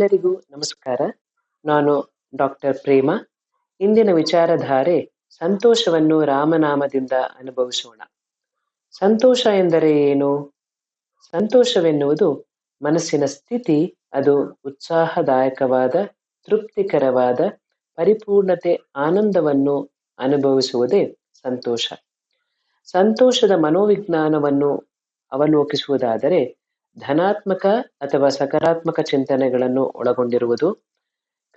ಎಲ್ಲರಿಗೂ ನಮಸ್ಕಾರ. ನಾನು ಡಾಕ್ಟರ್ ಪ್ರೇಮ. ಇಂದಿನ ವಿಚಾರಧಾರೆ ಸಂತೋಷವನ್ನು ರಾಮನಾಮದಿಂದ ಅನುಭವಿಸೋಣ. ಸಂತೋಷ ಎಂದರೆ ಏನು? ಸಂತೋಷವೆನ್ನುವುದು ಮನಸ್ಸಿನ ಸ್ಥಿತಿ, ಅದು ಉತ್ಸಾಹದಾಯಕವಾದ, ತೃಪ್ತಿಕರವಾದ, ಪರಿಪೂರ್ಣತೆ, ಆನಂದವನ್ನು ಅನುಭವಿಸುವುದೇ ಸಂತೋಷ. ಸಂತೋಷದ ಮನೋವಿಜ್ಞಾನವನ್ನು ಅವಲೋಕಿಸುವುದಾದರೆ ಧನಾತ್ಮಕ ಅಥವಾ ಸಕಾರಾತ್ಮಕ ಚಿಂತನೆಗಳನ್ನು ಒಳಗೊಂಡಿರುವುದು,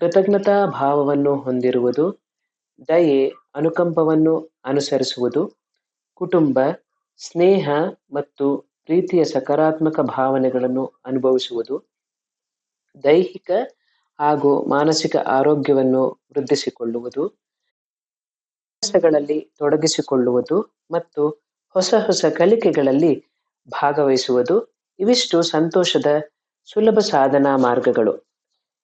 ಕೃತಜ್ಞತಾ ಭಾವವನ್ನು ಹೊಂದಿರುವುದು, ದಯೆ, ಅನುಕಂಪವನ್ನು ಅನುಸರಿಸುವುದು, ಕುಟುಂಬ, ಸ್ನೇಹ ಮತ್ತು ಪ್ರೀತಿಯ ಸಕಾರಾತ್ಮಕ ಭಾವನೆಗಳನ್ನು ಅನುಭವಿಸುವುದು, ದೈಹಿಕ ಹಾಗೂ ಮಾನಸಿಕ ಆರೋಗ್ಯವನ್ನು ವೃದ್ಧಿಸಿಕೊಳ್ಳುವುದು ಕೆಲಸಗಳಲ್ಲಿ ತೊಡಗಿಸಿಕೊಳ್ಳುವುದು ಮತ್ತು ಹೊಸ ಹೊಸ ಕಲಿಕೆಗಳಲ್ಲಿ ಭಾಗವಹಿಸುವುದು. ಇವಿಷ್ಟು ಸಂತೋಷದ ಸುಲಭ ಸಾಧನಾ ಮಾರ್ಗಗಳು.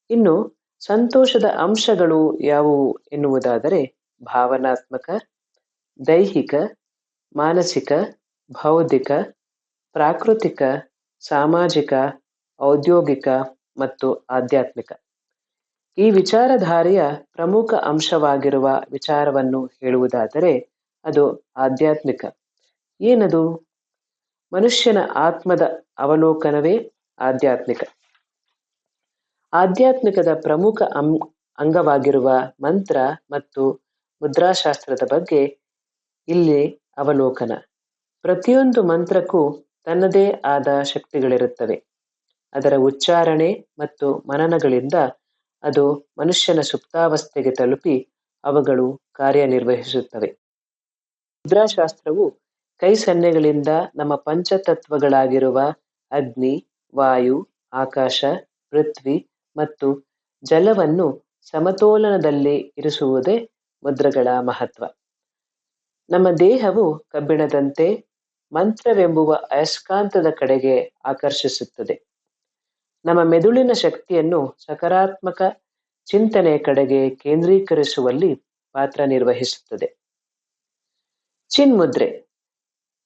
ಇನ್ನು ಸಂತೋಷದ ಅಂಶಗಳು ಯಾವುವು ಎನ್ನುವುದಾದರೆ ಭಾವನಾತ್ಮಕ, ದೈಹಿಕ, ಮಾನಸಿಕ, ಬೌದ್ಧಿಕ, ಪ್ರಾಕೃತಿಕ, ಸಾಮಾಜಿಕ, ಔದ್ಯೋಗಿಕ ಮತ್ತು ಆಧ್ಯಾತ್ಮಿಕ. ಈ ವಿಚಾರಧಾರೆಯ ಪ್ರಮುಖ ಅಂಶವಾಗಿರುವ ವಿಚಾರವನ್ನು ಹೇಳುವುದಾದರೆ ಅದು ಆಧ್ಯಾತ್ಮಿಕ. ಏನದು? ಮನುಷ್ಯನ ಆತ್ಮದ ಅವಲೋಕನವೇ ಆಧ್ಯಾತ್ಮಿಕ. ಆಧ್ಯಾತ್ಮಿಕದ ಪ್ರಮುಖ ಅಂಗವಾಗಿರುವ ಮಂತ್ರ ಮತ್ತು ಮುದ್ರಾಶಾಸ್ತ್ರದ ಬಗ್ಗೆ ಇಲ್ಲಿ ಅವಲೋಕನ. ಪ್ರತಿಯೊಂದು ಮಂತ್ರಕ್ಕೂ ತನ್ನದೇ ಆದ ಶಕ್ತಿಗಳಿರುತ್ತವೆ. ಅದರ ಉಚ್ಚಾರಣೆ ಮತ್ತು ಮನನಗಳಿಂದ ಅದು ಮನುಷ್ಯನ ಸುಪ್ತಾವಸ್ಥೆಗೆ ತಲುಪಿ ಅವುಗಳು ಕಾರ್ಯನಿರ್ವಹಿಸುತ್ತವೆ. ಮುದ್ರಾಶಾಸ್ತ್ರವು ಕೈ ಸನ್ನೆಗಳಿಂದ ನಮ್ಮ ಪಂಚತತ್ವಗಳಾಗಿರುವ ಅಗ್ನಿ, ವಾಯು, ಆಕಾಶ, ಪೃಥ್ವಿ ಮತ್ತು ಜಲವನ್ನು ಸಮತೋಲನದಲ್ಲಿ ಇರಿಸುವುದೇ ಮುದ್ರಗಳ ಮಹತ್ವ. ನಮ್ಮ ದೇಹವು ಕಬ್ಬಿಣದಂತೆ ಮಂತ್ರವೆಂಬುವ ಅಯಸ್ಕಾಂತದ ಕಡೆಗೆ ಆಕರ್ಷಿಸುತ್ತದೆ. ನಮ್ಮ ಮೆದುಳಿನ ಶಕ್ತಿಯನ್ನು ಸಕಾರಾತ್ಮಕ ಚಿಂತನೆಯ ಕಡೆಗೆ ಕೇಂದ್ರೀಕರಿಸುವಲ್ಲಿ ಪಾತ್ರ ನಿರ್ವಹಿಸುತ್ತದೆ. ಚಿನ್ಮುದ್ರೆ.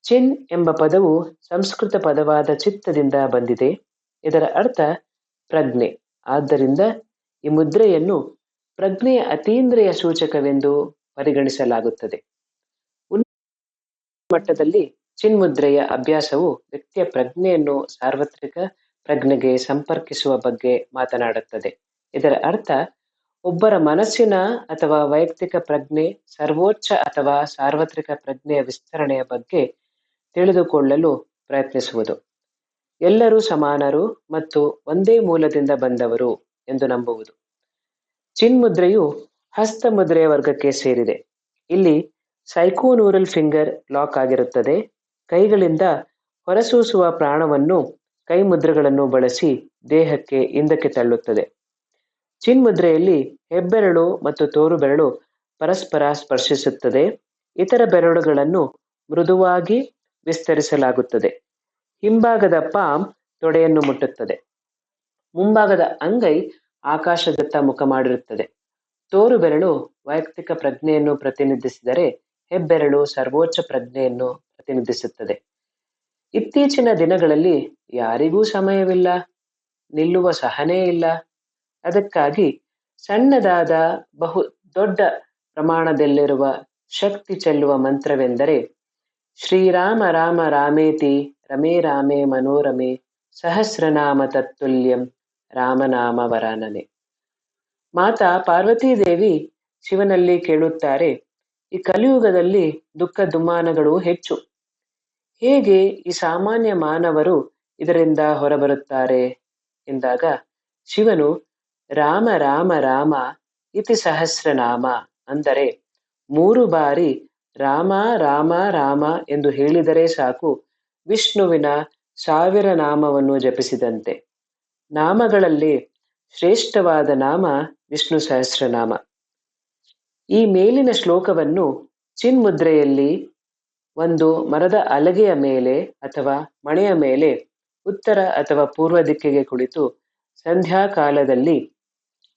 ಚಿನ್ ಎಂಬ ಪದವು ಸಂಸ್ಕೃತ ಪದವಾದ ಚಿತ್ತದಿಂದ ಬಂದಿದೆ. ಇದರ ಅರ್ಥ ಪ್ರಜ್ಞೆ. ಆದ್ದರಿಂದ ಈ ಮುದ್ರೆಯನ್ನು ಪ್ರಜ್ಞೆಯ ಅತೀಂದ್ರಿಯ ಸೂಚಕವೆಂದು ಪರಿಗಣಿಸಲಾಗುತ್ತದೆ. ಮಟ್ಟದಲ್ಲಿ ಚಿನ್ಮುದ್ರೆಯ ಅಭ್ಯಾಸವು ವ್ಯಕ್ತಿಯ ಪ್ರಜ್ಞೆಯನ್ನು ಸಾರ್ವತ್ರಿಕ ಪ್ರಜ್ಞೆಗೆ ಸಂಪರ್ಕಿಸುವ ಬಗ್ಗೆ ಮಾತನಾಡುತ್ತದೆ. ಇದರ ಅರ್ಥ ಒಬ್ಬರ ಮನಸ್ಸಿನ ಅಥವಾ ವೈಯಕ್ತಿಕ ಪ್ರಜ್ಞೆ, ಸರ್ವೋಚ್ಚ ಅಥವಾ ಸಾರ್ವತ್ರಿಕ ಪ್ರಜ್ಞೆಯ ವಿಸ್ತರಣೆಯ ಬಗ್ಗೆ ತಿಳಿದುಕೊಳ್ಳಲು ಪ್ರಯತ್ನಿಸುವುದು. ಎಲ್ಲರೂ ಸಮಾನರು ಮತ್ತು ಒಂದೇ ಮೂಲದಿಂದ ಬಂದವರು ಎಂದು ನಂಬುವುದು. ಚಿನ್ಮುದ್ರೆಯು ಹಸ್ತಮುದ್ರೆಯ ವರ್ಗಕ್ಕೆ ಸೇರಿದೆ. ಇಲ್ಲಿ ಸೈಕೋನೂರಲ್ ಫಿಂಗರ್ ಲಾಕ್ ಆಗಿರುತ್ತದೆ. ಕೈಗಳಿಂದ ಹೊರಸೂಸುವ ಪ್ರಾಣವನ್ನು ಕೈ ಮುದ್ರೆಗಳನ್ನು ಬಳಸಿ ದೇಹಕ್ಕೆ ಹಿಂದಕ್ಕೆ ತಳ್ಳುತ್ತದೆ. ಚಿನ್ಮುದ್ರೆಯಲ್ಲಿ ಹೆಬ್ಬೆರಳು ಮತ್ತು ತೋರು ಬೆರಳು ಪರಸ್ಪರ ಸ್ಪರ್ಶಿಸುತ್ತದೆ. ಇತರ ಬೆರಳುಗಳನ್ನು ಮೃದುವಾಗಿ ವಿಸ್ತರಿಸಲಾಗುತ್ತದೆ. ಹಿಂಭಾಗದ ಪಾಮ್ ತೊಡೆಯನ್ನು ಮುಟ್ಟುತ್ತದೆ. ಮುಂಭಾಗದ ಅಂಗೈ ಆಕಾಶದತ್ತ ಮುಖ ಮಾಡಿರುತ್ತದೆ. ತೋರು ಬೆರಳು ವೈಯಕ್ತಿಕ ಪ್ರಜ್ಞೆಯನ್ನು ಪ್ರತಿನಿಧಿಸಿದರೆ ಹೆಬ್ಬೆರಳು ಸರ್ವೋಚ್ಚ ಪ್ರಜ್ಞೆಯನ್ನು ಪ್ರತಿನಿಧಿಸುತ್ತದೆ. ಇತ್ತೀಚಿನ ದಿನಗಳಲ್ಲಿ ಯಾರಿಗೂ ಸಮಯವಿಲ್ಲ, ನಿಲ್ಲುವ ಸಹನೆ ಇಲ್ಲ. ಅದಕ್ಕಾಗಿ ಸಣ್ಣದಾದ ಬಹು ದೊಡ್ಡ ಪ್ರಮಾಣದಲ್ಲಿರುವ ಶಕ್ತಿ ಚೆಲ್ಲುವ ಮಂತ್ರವೆಂದರೆ ಶ್ರೀರಾಮ ರಾಮ ರಾಮೇತಿ, ರಮೇ ರಾಮೇ ಮನೋರಮೆ, ಸಹಸ್ರನಾಮ ತತ್ತುಲ್ಯಂ, ರಾಮನಾಮ ವರಾನನೆ. ಮಾತಾ ಪಾರ್ವತೀದೇವಿ ಶಿವನಲ್ಲಿ ಕೇಳುತ್ತಾರೆ, ಈ ಕಲಿಯುಗದಲ್ಲಿ ದುಃಖ ದುಮ್ಮಾನಗಳು ಹೆಚ್ಚು. ಹೇಗೆ ಈ ಸಾಮಾನ್ಯ ಮಾನವರು ಇದರಿಂದ ಹೊರಬರುತ್ತಾರೆ? ಎಂದಾಗ, ಶಿವನು, ರಾಮ ರಾಮ ರಾಮ ಇತಿ ಸಹಸ್ರನಾಮ, ಅಂದರೆ ಮೂರು ಬಾರಿ ರಾಮ ರಾಮ ರಾಮ ಎಂದು ಹೇಳಿದರೆ ಸಾಕು. ವಿಷ್ಣುವಿನ ಸಾವಿರ ನಾಮವನ್ನು ಜಪಿಸಿದಂತೆ. ನಾಮಗಳಲ್ಲಿ ಶ್ರೇಷ್ಠವಾದ ನಾಮ ವಿಷ್ಣು ಸಹಸ್ರನಾಮ. ಈ ಮೇಲಿನ ಶ್ಲೋಕವನ್ನು ಚಿನ್ಮುದ್ರೆಯಲ್ಲಿ ಒಂದು ಮರದ ಅಲಗೆಯ ಮೇಲೆ ಅಥವಾ ಮಣೆಯ ಮೇಲೆ ಉತ್ತರ ಅಥವಾ ಪೂರ್ವ ದಿಕ್ಕಿಗೆ ಕುಳಿತು ಸಂಧ್ಯಾ ಕಾಲದಲ್ಲಿ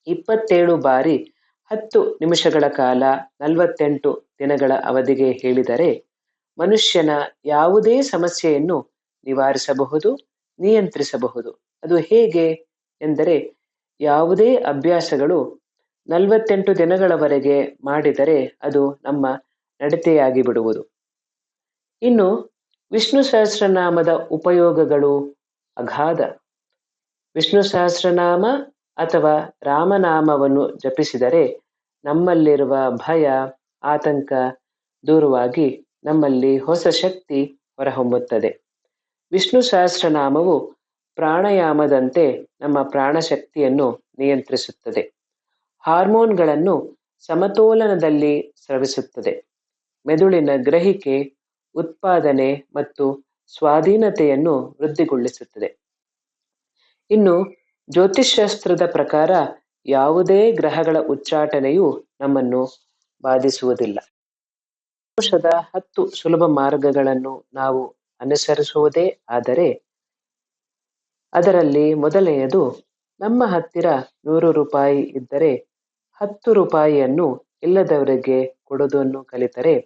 ಇಪ್ಪತ್ತೇಳು ಬಾರಿ ಹತ್ತು ನಿಮಿಷಗಳ ಕಾಲ ನಲವತ್ತೆಂಟು ದಿನಗಳ ಅವಧಿಗೆ ಹೇಳಿದರೆ, ಮನುಷ್ಯನ ಯಾವುದೇ ಸಮಸ್ಯೆಯನ್ನು ನಿವಾರಿಸಬಹುದು, ನಿಯಂತ್ರಿಸಬಹುದು. ಅದು ಹೇಗೆ ಎಂದರೆ, ಯಾವುದೇ ಅಭ್ಯಾಸಗಳು ನಲವತ್ತೆಂಟು ದಿನಗಳವರೆಗೆ ಮಾಡಿದರೆ ಅದು ನಮ್ಮ ನಡತೆಯಾಗಿ ಬಿಡುವುದು ಇನ್ನು, ವಿಷ್ಣು ಸಹಸ್ರನಾಮದ ಉಪಯೋಗಗಳು ಅಗಾಧ. ವಿಷ್ಣು ಸಹಸ್ರನಾಮ ಅಥವಾ ರಾಮನಾಮವನ್ನು ಜಪಿಸಿದರೆ ನಮ್ಮಲ್ಲಿರುವ ಭಯ, ಆತಂಕ ದೂರವಾಗಿ ನಮ್ಮಲ್ಲಿ ಹೊಸ ಶಕ್ತಿ ಹೊರಹೊಮ್ಮುತ್ತದೆ. ವಿಷ್ಣು ಸಹಸ್ರನಾಮವು ಪ್ರಾಣಾಯಾಮದಂತೆ ನಮ್ಮ ಪ್ರಾಣಶಕ್ತಿಯನ್ನು ನಿಯಂತ್ರಿಸುತ್ತದೆ. ಹಾರ್ಮೋನ್ಗಳನ್ನು ಸಮತೋಲನದಲ್ಲಿ ಸ್ರವಿಸುತ್ತದೆ. ಮೆದುಳಿನ ಗ್ರಹಿಕೆ, ಉತ್ಪಾದನೆ ಮತ್ತು ಸ್ವಾಧೀನತೆಯನ್ನು ವೃದ್ಧಿಗೊಳಿಸುತ್ತದೆ. ಇನ್ನು ಜ್ಯೋತಿಷ್ಶಾಸ್ತ್ರದ ಪ್ರಕಾರ ಯಾವುದೇ ಗ್ರಹಗಳ ಉಚ್ಚಾಟನೆಯು ನಮ್ಮನ್ನು ಬಾಧಿಸುವುದಿಲ್ಲ. ದೋಷದ ಹತ್ತು ಸುಲಭ ಮಾರ್ಗಗಳನ್ನು ನಾವು ಅನುಸರಿಸುವುದೇ ಆದರೆ ಅದರಲ್ಲಿ ಮೊದಲನೆಯದು ನಮ್ಮ ಹತ್ತಿರ ನೂರು ರೂಪಾಯಿ ಇದ್ದರೆ ಹತ್ತು ರೂಪಾಯಿಯನ್ನು ಇಲ್ಲದವರಿಗೆ ಕೊಡುವುದನ್ನು ಕಲಿತರೆ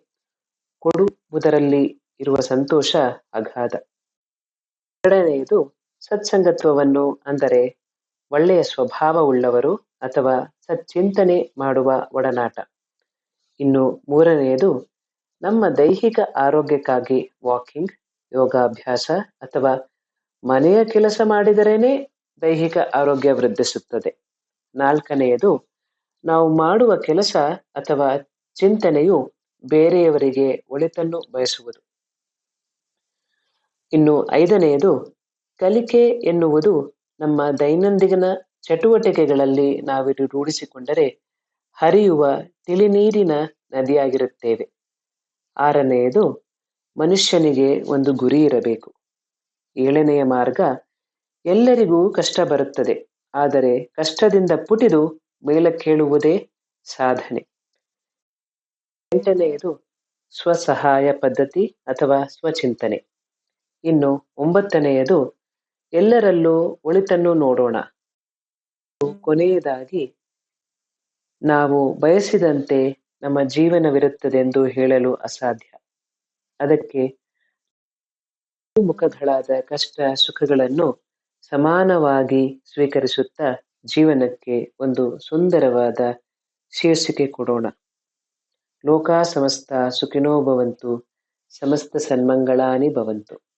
ಕೊಡುವುದರಲ್ಲಿ ಇರುವ ಸಂತೋಷ ಅಗಾಧ. ಎರಡನೆಯದು ಸತ್ಸಂಗತ್ವವನ್ನು ಅಂದರೆ ಒಳ್ಳೆಯ ಸ್ವಭಾವವುಳ್ಳವರು ಅಥವಾ ಸಚ್ಚಿಂತನೆ ಮಾಡುವ ಒಡನಾಟ. ಇನ್ನು ಮೂರನೆಯದು, ನಮ್ಮ ದೈಹಿಕ ಆರೋಗ್ಯಕ್ಕಾಗಿ ವಾಕಿಂಗ್, ಯೋಗಾಭ್ಯಾಸ ಅಥವಾ ಮನೆಯ ಕೆಲಸ ಮಾಡಿದರೇನೆ ದೈಹಿಕ ಆರೋಗ್ಯ ವೃದ್ಧಿಸುತ್ತದೆ. ನಾಲ್ಕನೆಯದು, ನಾವು ಮಾಡುವ ಕೆಲಸ ಅಥವಾ ಚಿಂತನೆಯು ಬೇರೆಯವರಿಗೆ ಒಳಿತನ್ನು ಬಯಸುವುದು. ಇನ್ನು ಐದನೆಯದು, ಕಲಿಕೆ ಎನ್ನುವುದು ನಮ್ಮ ದೈನಂದಿನ ಚಟುವಟಿಕೆಗಳಲ್ಲಿ ನಾವಿದು ರೂಢಿಸಿಕೊಂಡರೆ ಹರಿಯುವ ತಿಳಿನೀರಿನ ನದಿಯಾಗಿರುತ್ತೇವೆ. ಆರನೆಯದು, ಮನುಷ್ಯನಿಗೆ ಒಂದು ಗುರಿ ಇರಬೇಕು. ಏಳನೆಯ ಮಾರ್ಗ, ಎಲ್ಲರಿಗೂ ಕಷ್ಟ ಬರುತ್ತದೆ, ಆದರೆ ಕಷ್ಟದಿಂದ ಪುಟಿದು ಮೇಲಕ್ಕೇಳುವುದೇ ಸಾಧನೆ. ಎಂಟನೆಯದು, ಸ್ವಸಹಾಯ ಪದ್ಧತಿ ಅಥವಾ ಸ್ವಚಿಂತನೆ. ಇನ್ನು ಒಂಬತ್ತನೆಯದು ಎಲ್ಲರಲ್ಲೂ ಒಳಿತನ್ನು ನೋಡೋಣ. ಕೊನೆಯದಾಗಿ, ನಾವು ಬಯಸಿದಂತೆ ನಮ್ಮ ಜೀವನವಿರುತ್ತದೆಂದು ಹೇಳಲು ಅಸಾಧ್ಯ. ಅದಕ್ಕೆ ಮುಖಗಳಾದ ಕಷ್ಟ, ಸುಖಗಳನ್ನು ಸಮಾನವಾಗಿ ಸ್ವೀಕರಿಸುತ್ತಾ ಜೀವನಕ್ಕೆ ಒಂದು ಸುಂದರವಾದ ಶೀರ್ಷಿಕೆ ಕೊಡೋಣ. ಲೋಕ ಸಮಸ್ತ ಸುಖಿನೋ ಭವಂತು, ಸಮಸ್ತ ಸನ್ಮಂಗಳಾನಿ ಭವಂತು.